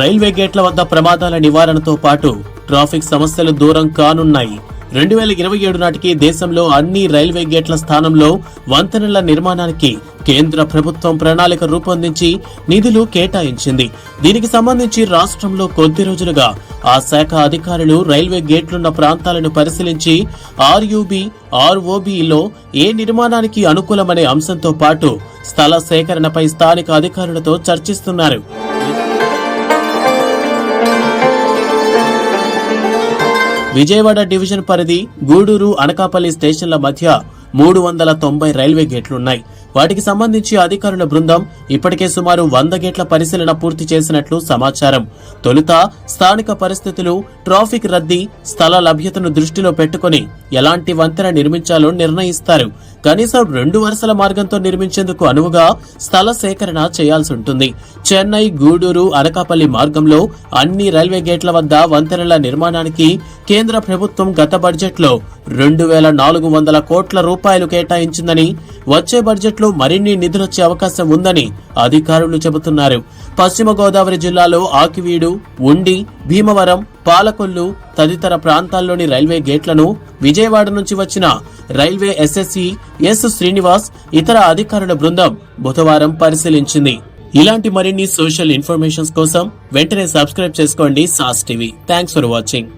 Railway గేట్ల వద్ద ప్రమాదాల నివారణతో పాటు ట్రాఫిక్ సమస్యలు దూరం కానున్నాయి. రెండు వేల ఇరవై ఏడు నాటికి దేశంలో అన్ని రైల్వే గేట్ల స్థానంలో వంతెనల నిర్మాణానికి కేంద్ర ప్రభుత్వం ప్రణాళిక రూపొందించి నిధులు కేటాయించింది. దీనికి సంబంధించి రాష్ట్రంలో కొద్ది రోజులుగా ఆ శాఖ అధికారులు రైల్వే గేట్లున్న ప్రాంతాలను పరిశీలించి ఆర్యూబీ ఆర్ఓబిలో ఏ నిర్మాణానికి అనుకూలమనే అంశంతో పాటు స్థల సేకరణపై స్థానిక అధికారులతో చర్చిస్తున్నారు. విజయవాడ డివిజన్ పరిధి గూడూరు అనకాపల్లి స్టేషన్ల మధ్య మూడు వందల తొంభై రైల్వే గేట్లున్నాయి. వాటికి సంబంధించి అధికారుల బృందం ఇప్పటికే సుమారు వంద గేట్ల పరిశీలన పూర్తి చేసినట్లు సమాచారం. తొలుత స్థానిక పరిస్థితులు ట్రాఫిక్ రద్దీ స్థల లభ్యతను దృష్టిలో పెట్టుకుని ఎలాంటి వంతెన నిర్మించాలో నిర్ణయిస్తారు. కనీసం రెండు వరుసల మార్గంతో నిర్మించేందుకు అనువుగా స్థల సేకరణ చేయాల్సి ఉంటుంది. చెన్నై గూడూరు అనకాపల్లి మార్గంలో అన్ని రైల్వే గేట్ల వద్ద వంతెనల నిర్మాణానికి కేంద్ర ప్రభుత్వం గత బడ్జెట్లో రెండు వేల నాలుగు వందల కోట్ల రూపాయలు కేటాయించిందని వచ్చే బడ్జెట్లో మరిన్ని నిధులొచ్చే అవకాశం ఉందని అధికారులు చెబుతున్నారు. పశ్చిమ గోదావరి జిల్లాలో ఆకివీడు ఉండి భీమవరం పాలకొల్లు తదితర ప్రాంతాల్లోని రైల్వే గేట్లను విజయవాడ నుంచి వచ్చిన రైల్వే ఎస్ఎస్సి ఎస్ శ్రీనివాస్ ఇతర అధికారుల బృందం బుధవారం పరిశీలించింది. ఇలాంటి మరిన్ని సోషల్ ఇన్ఫర్మేషన్స్ కోసం వెంటనే సబ్స్క్రైబ్ చేసుకోండి సాస్ టీవీ. Thanks for watching.